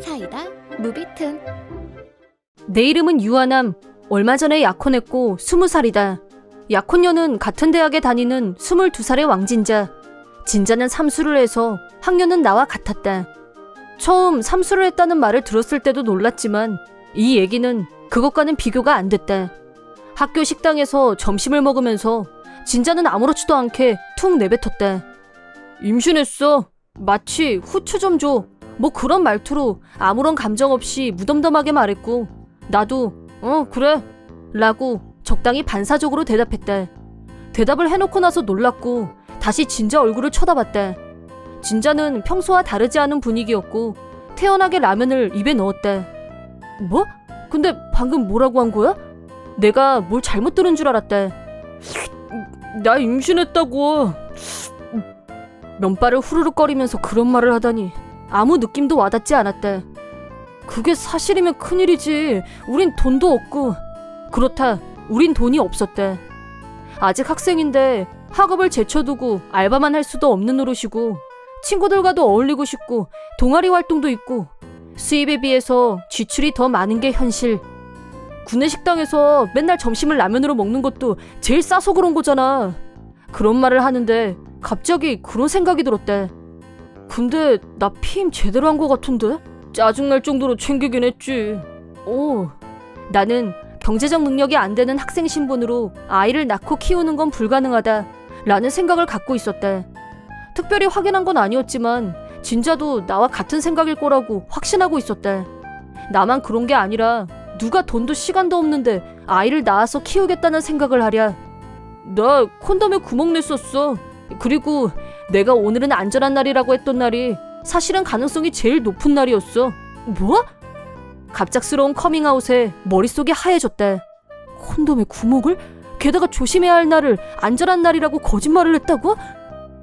사이다 무비튼 내 이름은 유아남. 얼마 전에 약혼했고 스무 살이다. 약혼녀는 같은 대학에 다니는 스물두 살의 왕진자. 진자는 삼수를 해서 학년은 나와 같았다. 처음 삼수를 했다는 말을 들었을 때도 놀랐지만 이 얘기는 그것과는 비교가 안 됐다. 학교 식당에서 점심을 먹으면서 진자는 아무렇지도 않게 툭 내뱉었다. 임신했어. 마치 후추 좀 줘. 뭐 그런 말투로 아무런 감정 없이 무덤덤하게 말했고 나도 어 그래 라고 적당히 반사적으로 대답했다. 대답을 해놓고 나서 놀랐고 다시 진자 얼굴을 쳐다봤다. 진자는 평소와 다르지 않은 분위기였고 태연하게 라면을 입에 넣었다. 뭐? 근데 방금 뭐라고 한 거야? 내가 뭘 잘못 들은 줄 알았다. 나 임신했다고. 면발을 후루룩거리면서 그런 말을 하다니 아무 느낌도 와닿지 않았다. 그게 사실이면 큰일이지. 우린 돈도 없고. 그렇다. 우린 돈이 없었다. 아직 학생인데 학업을 제쳐두고 알바만 할 수도 없는 노릇이고 친구들과도 어울리고 싶고 동아리 활동도 있고 수입에 비해서 지출이 더 많은 게 현실. 구내 식당에서 맨날 점심을 라면으로 먹는 것도 제일 싸서 그런 거잖아. 그런 말을 하는데 갑자기 그런 생각이 들었대. 근데 나 피임 제대로 한 거 같은데? 짜증날 정도로 챙기긴 했지. 오, 나는 경제적 능력이 안 되는 학생 신분으로 아이를 낳고 키우는 건 불가능하다. 라는 생각을 갖고 있었다. 특별히 확인한 건 아니었지만 진짜도 나와 같은 생각일 거라고 확신하고 있었다. 나만 그런 게 아니라 누가 돈도 시간도 없는데 아이를 낳아서 키우겠다는 생각을 하랴. 나 콘돔에 구멍 냈었어. 그리고 내가 오늘은 안전한 날이라고 했던 날이 사실은 가능성이 제일 높은 날이었어. 뭐? 갑작스러운 커밍아웃에 머릿속이 하얘졌대. 콘돔에 구멍을? 게다가 조심해야 할 날을 안전한 날이라고 거짓말을 했다고?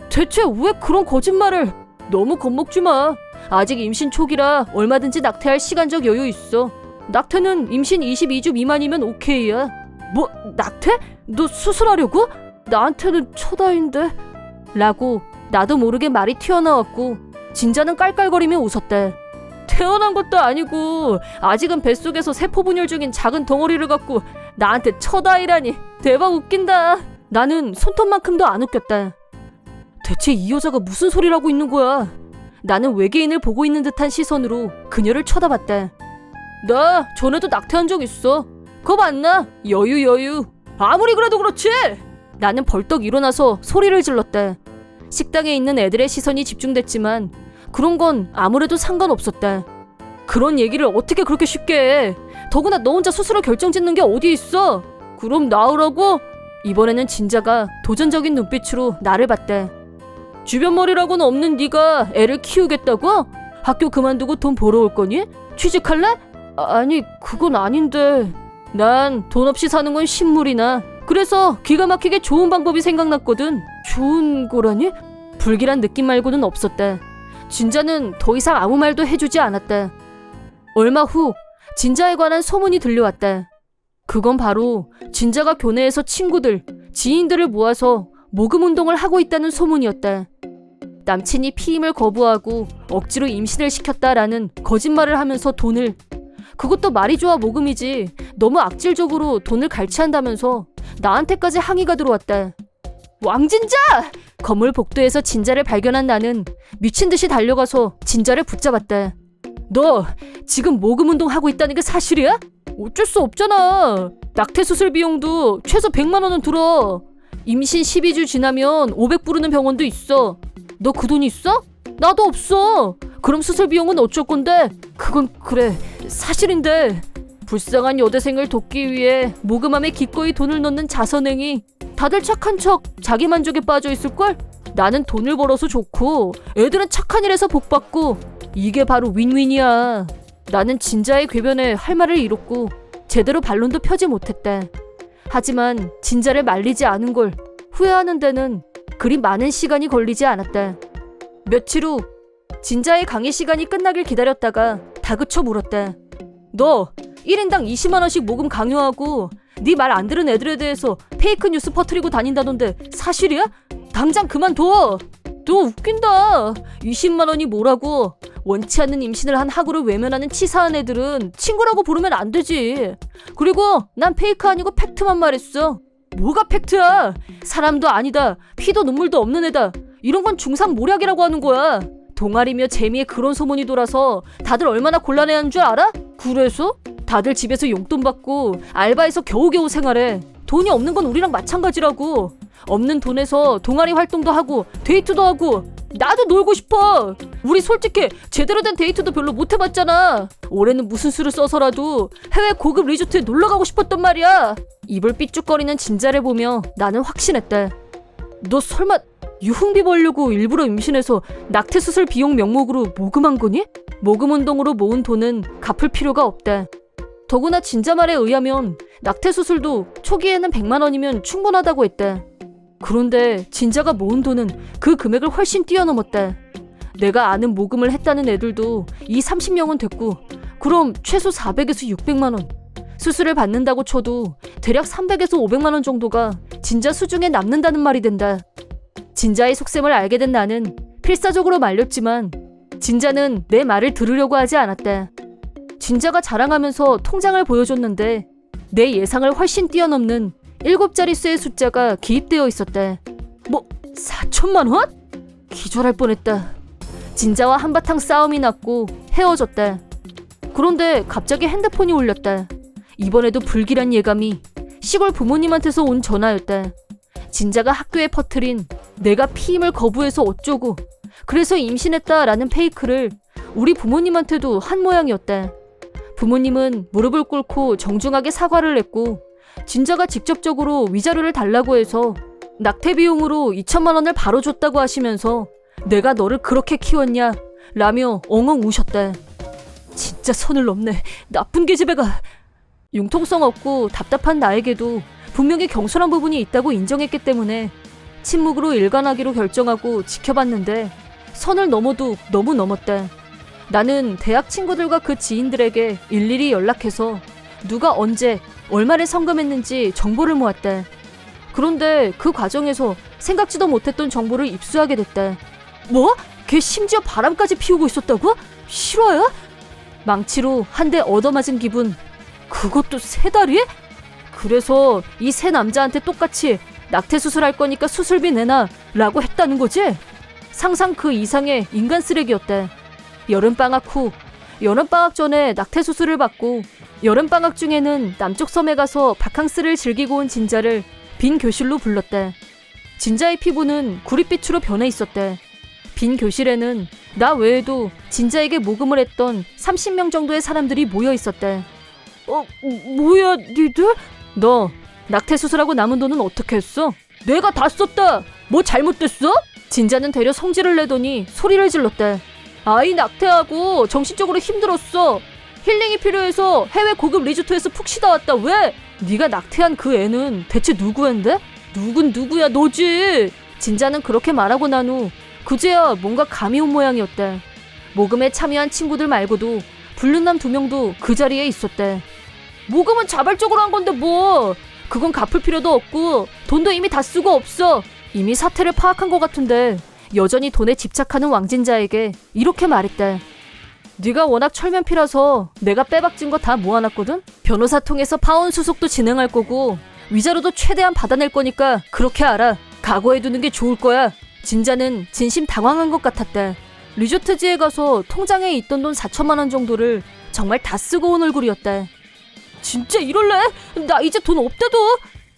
대체 왜 그런 거짓말을? 너무 겁먹지 마. 아직 임신 초기라 얼마든지 낙태할 시간적 여유 있어. 낙태는 임신 22주 미만이면 오케이야. 뭐 낙태? 너 수술하려고? 나한테는 초다인데. 라고 나도 모르게 말이 튀어나왔고 진자는 깔깔거리며 웃었대. 태어난 것도 아니고 아직은 뱃속에서 세포 분열 중인 작은 덩어리를 갖고 나한테 처다이라니 대박 웃긴다. 나는 손톱만큼도 안 웃겼다. 대체 이 여자가 무슨 소리라고 있는 거야? 나는 외계인을 보고 있는 듯한 시선으로 그녀를 쳐다봤다. 나 전에도 낙태한 적 있어. 그거 맞나? 여유 여유. 아무리 그래도 그렇지. 나는 벌떡 일어나서 소리를 질렀다. 식당에 있는 애들의 시선이 집중됐지만 그런 건 아무래도 상관없었다. 그런 얘기를 어떻게 그렇게 쉽게 해? 더구나 너 혼자 스스로 결정 짓는 게 어디 있어? 그럼 나으라고? 이번에는 진자가 도전적인 눈빛으로 나를 봤대. 주변 머리라고는 없는 네가 애를 키우겠다고? 학교 그만두고 돈 벌어 올 거니? 취직할래? 아, 아니 그건 아닌데 난 돈 없이 사는 건 신물이나 그래서 기가 막히게 좋은 방법이 생각났거든. 좋은 거라니? 불길한 느낌 말고는 없었다 진자는 더 이상 아무 말도 해주지 않았다 얼마 후 진자에 관한 소문이 들려왔다 그건 바로 진자가 교내에서 친구들, 지인들을 모아서 모금 운동을 하고 있다는 소문이었다. 남친이 피임을 거부하고 억지로 임신을 시켰다라는 거짓말을 하면서 돈을. 그것도 말이 좋아 모금이지 너무 악질적으로 돈을 갈취한다면서 나한테까지 항의가 들어왔다. 왕진자! 건물 복도에서 진자를 발견한 나는 미친 듯이 달려가서 진자를 붙잡았다. 너 지금 모금 운동 하고 있다는 게 사실이야? 어쩔 수 없잖아. 낙태 수술 비용도 최소 100만 원은 들어. 임신 12주 지나면 500 부르는 병원도 있어. 너 그 돈 있어? 나도 없어. 그럼 수술 비용은 어쩔 건데? 그건 그래. 사실인데. 불쌍한 여대생을 돕기 위해 모금함에 기꺼이 돈을 넣는 자선행이 다들 착한 척 자기 만족에 빠져 있을걸? 나는 돈을 벌어서 좋고 애들은 착한 일에서 복 받고 이게 바로 윈윈이야. 나는 진자의 궤변에 할 말을 잃었고 제대로 반론도 펴지 못했다. 하지만 진자를 말리지 않은 걸 후회하는 데는 그리 많은 시간이 걸리지 않았다. 며칠 후 진자의 강의 시간이 끝나길 기다렸다가 다그쳐 물었다. 너 1인당 20만 원씩 모금 강요하고 네 말 안 들은 애들에 대해서 페이크 뉴스 퍼뜨리고 다닌다던데 사실이야? 당장 그만둬. 너 웃긴다. 20만 원이 뭐라고? 원치 않는 임신을 한 학우를 외면하는 치사한 애들은 친구라고 부르면 안 되지. 그리고 난 페이크 아니고 팩트만 말했어. 뭐가 팩트야? 사람도 아니다. 피도 눈물도 없는 애다. 이런 건 중상 모략이라고 하는 거야. 동아리며 재미에 그런 소문이 돌아서 다들 얼마나 곤란해하는 줄 알아? 그래서? 다들 집에서 용돈 받고 알바해서 겨우겨우 생활해. 돈이 없는 건 우리랑 마찬가지라고. 없는 돈에서 동아리 활동도 하고 데이트도 하고 나도 놀고 싶어. 우리 솔직히 제대로 된 데이트도 별로 못 해봤잖아. 올해는 무슨 수를 써서라도 해외 고급 리조트에 놀러 가고 싶었단 말이야. 입을 삐죽거리는 진자를 보며 나는 확신했대. 너 설마 유흥비 벌려고 일부러 임신해서 낙태 수술 비용 명목으로 모금한 거니? 모금 운동으로 모은 돈은 갚을 필요가 없대. 더구나 진자 말에 의하면 낙태 수술도 초기에는 100만 원이면 충분하다고 했대. 그런데 진자가 모은 돈은 그 금액을 훨씬 뛰어넘었대. 내가 아는 모금을 했다는 애들도 이 30명은 됐고, 그럼 최소 400에서 600만 원. 수술을 받는다고 쳐도 대략 300에서 500만 원 정도가 진자 수중에 남는다는 말이 된다. 진자의 속셈을 알게 된 나는 필사적으로 말렸지만 진자는 내 말을 들으려고 하지 않았다. 진자가 자랑하면서 통장을 보여줬는데 내 예상을 훨씬 뛰어넘는 일곱 자릿수의 숫자가 기입되어 있었대. 뭐 4천만 원? 기절할 뻔했다. 진자와 한바탕 싸움이 났고 헤어졌대. 그런데 갑자기 핸드폰이 울렸대. 이번에도 불길한 예감이 시골 부모님한테서 온 전화였대. 진자가 학교에 퍼뜨린 내가 피임을 거부해서 어쩌고 그래서 임신했다라는 페이크를 우리 부모님한테도 한 모양이었대. 부모님은 무릎을 꿇고 정중하게 사과를 했고 진자가 직접적으로 위자료를 달라고 해서 낙태 비용으로 2천만 원을 바로 줬다고 하시면서 내가 너를 그렇게 키웠냐 라며 엉엉 우셨대. 진짜 선을 넘네. 나쁜 계집애가. 융통성 없고 답답한 나에게도 분명히 경솔한 부분이 있다고 인정했기 때문에 침묵으로 일관하기로 결정하고 지켜봤는데 선을 넘어도 너무 넘었대. 나는 대학 친구들과 그 지인들에게 일일이 연락해서 누가 언제 얼마를 성금했는지 정보를 모았대. 그런데 그 과정에서 생각지도 못했던 정보를 입수하게 됐대. 뭐? 걔 심지어 바람까지 피우고 있었다고? 실화야? 망치로 한 대 얻어맞은 기분. 그것도 세 달이? 그래서 이 세 남자한테 똑같이 낙태 수술할 거니까 수술비 내놔 라고 했다는 거지? 상상 그 이상의 인간 쓰레기였대. 여름방학 후, 여름방학 전에 낙태 수술을 받고 여름방학 중에는 남쪽 섬에 가서 바캉스를 즐기고 온 진자를 빈 교실로 불렀대. 진자의 피부는 구릿빛으로 변해 있었대. 빈 교실에는 나 외에도 진자에게 모금을 했던 30명 정도의 사람들이 모여 있었대. 어, 뭐야, 니들? 너 낙태 수술하고 남은 돈은 어떻게 했어? 내가 다 썼다. 뭐 잘못됐어? 진자는 되려 성질을 내더니 소리를 질렀대. 아이 낙태하고 정신적으로 힘들었어. 힐링이 필요해서 해외 고급 리조트에서 푹 쉬다 왔다. 왜? 네가 낙태한 그 애는 대체 누구인데? 누군 누구야 너지. 진자는 그렇게 말하고 난 후 그제야 뭔가 감이 온 모양이었대. 모금에 참여한 친구들 말고도 불륜남 두 명도 그 자리에 있었대. 모금은 자발적으로 한 건데 뭐? 그건 갚을 필요도 없고 돈도 이미 다 쓰고 없어. 이미 사태를 파악한 것 같은데 여전히 돈에 집착하는 왕진자에게 이렇게 말했대. 네가 워낙 철면피라서 내가 빼박진 거 다 모아놨거든? 변호사 통해서 파원 수속도 진행할 거고 위자료도 최대한 받아낼 거니까 그렇게 알아. 각오해두는 게 좋을 거야. 진자는 진심 당황한 것 같았대. 리조트지에 가서 통장에 있던 돈 4천만 원 정도를 정말 다 쓰고 온 얼굴이었대. 진짜 이럴래? 나 이제 돈 없대도.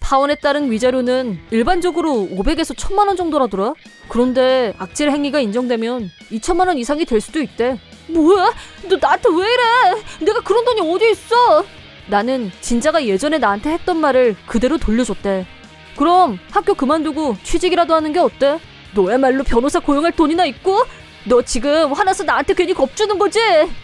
파원에 따른 위자료는 일반적으로 500에서 1000만 원 정도라더라. 그런데 악질 행위가 인정되면 2천만 원 이상이 될 수도 있대. 뭐야? 너 나한테 왜 이래? 내가 그런 돈이 어디 있어? 나는 진자가 예전에 나한테 했던 말을 그대로 돌려줬대. 그럼 학교 그만두고 취직이라도 하는 게 어때? 너야말로 변호사 고용할 돈이나 있고? 너 지금 화나서 나한테 괜히 겁주는 거지?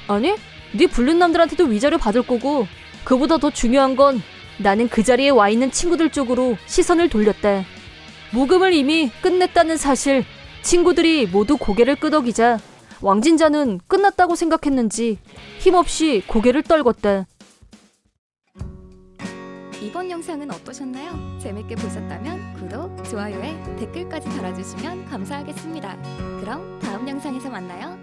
아니, 네 불륜 남들한테도 위자료 받을 거고 그보다 더 중요한 건 나는 그 자리에 와 있는 친구들 쪽으로 시선을 돌렸대. 모금을 이미 끝냈다는 사실, 친구들이 모두 고개를 끄덕이자 왕진자는 끝났다고 생각했는지 힘없이 고개를 떨궜대. 이번 영상은 어떠셨나요? 재밌게 보셨다면 구독, 좋아요에 댓글까지 달아주시면 감사하겠습니다. 그럼 다음 영상에서 만나요.